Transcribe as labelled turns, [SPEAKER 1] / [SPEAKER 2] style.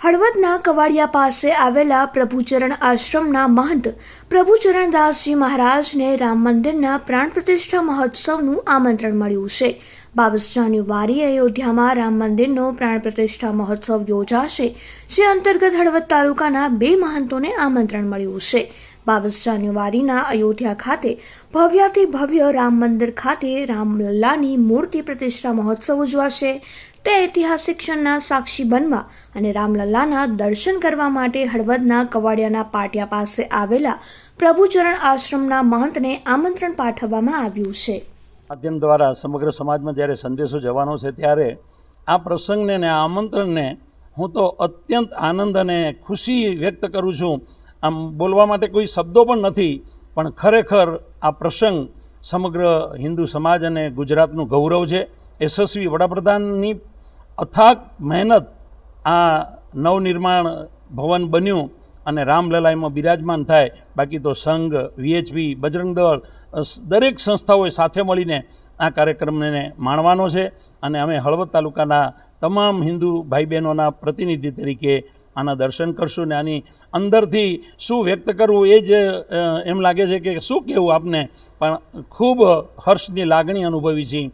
[SPEAKER 1] હળવદના કવાડિયા પાસે આવેલા પ્રભુચરણ આશ્રમના મહંત પ્રભુચરણ દાસજી મહારાજને રામ મંદિરના પ્રાણ પ્રતિષ્ઠા મહોત્સવનું આમંત્રણ મળ્યું છે. બાવીસ જાન્યુઆરીએ અયોધ્યામાં રામ મંદિરનો પ્રાણ પ્રતિષ્ઠા મહોત્સવ યોજાશે, જે અંતર્ગત હળવદ તાલુકાના બે મહંતોને આમંત્રણ મળ્યું છે. બાવીસ જાન્યુઆરીના અયોધ્યા ખાતે ભવ્યાથી ભવ્ય રામ મંદિર ખાતે રામલલ્લાની મૂર્તિ પ્રતિષ્ઠા મહોત્સવ ઉજવાશે. તે ઐતિહાસિક ક્ષણના સાક્ષી બનવા અને રામલલ્લાના દર્શન કરવા માટે હળવદના કવાડિયાના પાટિયા પાસે આવેલા પ્રભુચરણ આશ્રમના મહંતને આમંત્રણ પાઠવવામાં આવ્યું છે.
[SPEAKER 2] માધ્યમ દ્વારા સમગ્ર સમાજમાં જ્યારે સંદેશો જવાનો છે ત્યારે આ પ્રસંગને ને આ આમંત્રણને હું તો અત્યંત આનંદ અને ખુશી વ્યક્ત કરું છું. આમ બોલવા માટે કોઈ શબ્દો પણ નથી, પણ ખરેખર આ પ્રસંગ સમગ્ર હિન્દુ સમાજ અને ગુજરાતનું ગૌરવ છે. યશસ્વી વડાપ્રધાનની અથાગ મહેનત આ નવનિર્માણ ભવન બન્યું અને રામલલાઈમાં બિરાજમાન થાય. બાકી તો સંઘ, વીએચપી, બજરંગ દળ દરેક સંસ્થાઓએ સાથે મળીને આ કાર્યક્રમને માણવાનો છે. અને અમે હળવદ તાલુકાના તમામ હિન્દુ ભાઈ બહેનોના પ્રતિનિધિ તરીકે આના દર્શન કરશું ને આની અંદરથી શું વ્યક્ત કરવું એ જ એમ લાગે છે કે શું કહેવું આપને? પણ ખૂબ હર્ષની લાગણી અનુભવી છે.